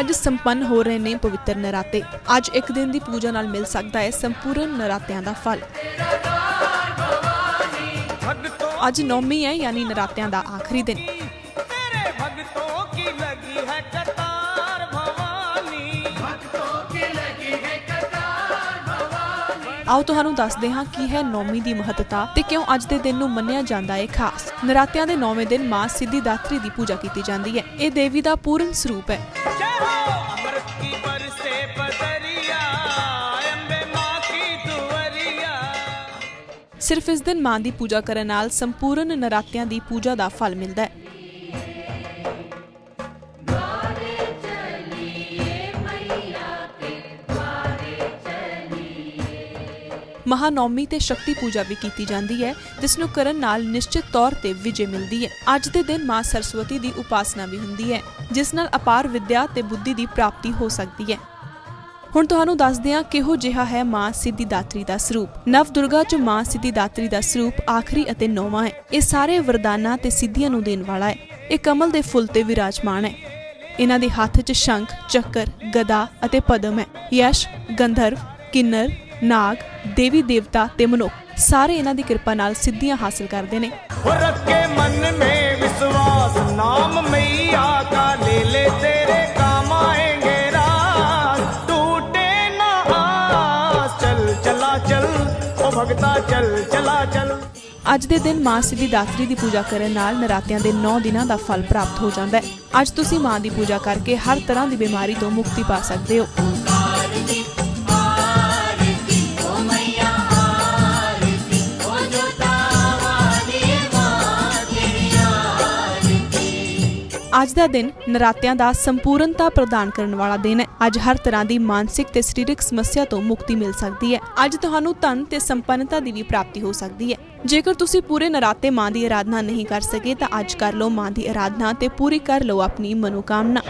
ਅੱਜ ਸੰਪੰਨ ਹੋ ਰਹੇ ਨੇ ਪਵਿੱਤਰ ਨਰਾਤੇ। ਅੱਜ ਇੱਕ ਦਿਨ ਦੀ ਪੂਜਾ ਨਾਲ ਮਿਲ ਸਕਦਾ ਹੈ ਸੰਪੂਰਨ ਨਰਾਤਿਆਂ ਦਾ ਫਲ। ਅੱਜ ਨੌਮੀ ਹੈ ਯਾਨੀ ਨਰਾਤਿਆਂ ਦਾ ਆਖਰੀ ਦਿਨ। ਆਓ ਤੁਹਾਨੂੰ ਦੱਸਦੇ ਹਾਂ ਕੀ ਹੈ ਨੌਮੀ ਦੀ ਮਹੱਤਤਾ ਤੇ ਕਿਉਂ ਅੱਜ ਦੇ ਦਿਨ ਨੂੰ ਮੰਨਿਆ ਜਾਂਦਾ ਹੈ ਖਾਸ। ਨਰਾਤਿਆਂ ਦੇ ਨੌਵੇਂ ਦਿਨ ਮਾਂ ਸਿੱਧੀ ਦਾਤਰੀ ਦੀ ਪੂਜਾ ਕੀਤੀ ਜਾਂਦੀ ਹੈ ਇਹ ਦੇਵੀ ਦਾ ਪੂਰਨ ਸਰੂਪ ਹੈ! ਸਿਰਫ ਇਸ ਦਿਨ ਮਾਂ ਦੀ ਪੂਜਾ ਕਰਨ ਨਾਲ ਸੰਪੂਰਨ ਨਰਾਤਿਆਂ ਦੀ ਪੂਜਾ ਦਾ ਫਲ ਮਿਲਦਾ ਹੈ ਮਹਾਨੌਮੀ ਤੇ ਸ਼ਕਤੀ ਪੂਜਾ ਵੀ ਕੀਤੀ ਜਾਂਦੀ ਹੈ, ਜਿਸ ਨੂੰ ਕਰਨ ਨਾਲ ਨਿਸ਼ਚਿਤ ਤੌਰ ਤੇ ਵਿਜੇ ਮਿਲਦੀ ਹੈ। ਅੱਜ ਦੇ ਦਿਨ ਮਾਂ ਸਰਸਵਤੀ ਦੀ ਉਪਾਸਨਾ ਵੀ ਹੁੰਦੀ ਹੈ, ਜਿਸ ਨਾਲ ਅਪਾਰ ਵਿਦਿਆ ਤੇ ਬੁੱਧੀ ਦੀ ਪ੍ਰਾਪਤੀ ਹੋ ਸਕਦੀ ਹੈ। ਹੁਣ ਤੁਹਾਨੂੰ ਦੱਸਦੇ ਹਾਂ ਕਿਹੋ ਜਿਹਾ ਹੈ ਮਾਂ ਸਿੱਧੀ ਦਾਤਰੀ ਦਾ ਸਰੂਪ। ਨਵ ਦੁਰਗਾ ਚ ਮਾਂ ਸਿੱਧੀ ਦਾਤਰੀ ਦਾ ਸਰੂਪ ਆਖਰੀ ਅਤੇ ਨੌਵਾਂ ਹੈ। ਇਹ ਸਾਰੇ ਵਰਦਾਨਾਂ ਤੇ ਸਿੱਧੀਆਂ ਨੂੰ ਦੇਣ ਵਾਲਾ ਹੈ। ਇਹ ਕਮਲ ਦੇ ਫੁੱਲ ਤੇ ਵਿਰਾਜਮਾਨ ਹੈ। ਇਹਨਾਂ ਦੇ ਹੱਥ 'ਚ ਸ਼ੰਖ, ਚੱਕਰ, ਗਦਾ ਅਤੇ ਪਦਮ ਹੈ। ਯਸ਼, ਗੰਧਰਵ, ਕਿੰਨਰ ਨਾਗ ਦੇਵੀ ਦੇਵਤਾ ਤੇ ਮਨੁੱਖ ਸਾਰੇ ਇਹਨਾਂ ਦੀ ਕਿਰਪਾ ਨਾਲ ਸਿੱਧੀਆਂ ਹਾਸਲ ਕਰਦੇ ਨੇ। ਰੱਖੇ ਮਨ ਮੇ ਵਿਸ਼ਵਾਸ ਨਾਮ ਮਈਆ ਕਾ ਲੈ ਲੈ ਤੇਰੇ ਕਾਮ ਆਏਂਗੇ ਰਾਸ। ਟੂਟੇ ਨਾ ਆਸ ਚਲ ਚਲਾ ਚਲ ਓ ਭਗਤਾ ਚਲ ਚਲਾ ਚਲ। ਅੱਜ ਦੇ ਦਿਨ ਮਾਂ ਸਿੱਧੀ ਦਾਤਰੀ ਦੀ ਪੂਜਾ ਕਰਨ ਨਾਲ ਨਰਾਤਿਆਂ ਦੇ 9 ਦਿਨਾਂ ਦਾ ਫਲ ਪ੍ਰਾਪਤ ਹੋ ਜਾਂਦਾ ਹੈ। ਅੱਜ ਤੁਸੀਂ ਮਾਂ ਦੀ ਪੂਜਾ ਕਰਕੇ ਹਰ ਤਰ੍ਹਾਂ ਦੀ ਬਿਮਾਰੀ ਤੋਂ ਮੁਕਤੀ ਪਾ ਸਕਦੇ ਹੋ। ਅੱਜ ਦਾ ਦਿਨ ਨਰਾਤਿਆਂ ਦਾ ਸੰਪੂਰਨਤਾ ਪ੍ਰਦਾਨ ਕਰਨ ਵਾਲਾ ਦਿਨ ਹੈ। ਅੱਜ ਹਰ ਤਰ੍ਹਾਂ ਦੀ ਮਾਨਸਿਕ ਤੇ ਸਰੀਰਕ ਸਮੱਸਿਆ ਤੋਂ ਮੁਕਤੀ ਮਿਲ ਸਕਦੀ ਹੈ। ਅੱਜ ਤੁਹਾਨੂੰ ਧਨ ਤੇ ਸੰਪੰਨਤਾ ਦੀ ਵੀ ਪ੍ਰਾਪਤੀ ਹੋ ਸਕਦੀ ਹੈ। ਜੇਕਰ ਤੁਸੀਂ ਪੂਰੇ ਨਰਾਤੇ ਮਾਂ ਦੀ ਆਰਾਧਨਾ ਨਹੀਂ ਕਰ ਸਕੇ, ਤਾਂ ਅੱਜ ਕਰ ਲਓ ਮਾਂ ਦੀ ਆਰਾਧਨਾ ਤੇ ਪੂਰੀ ਕਰ ਲਓ ਆਪਣੀ ਮਨੋਕਾਮਨਾ।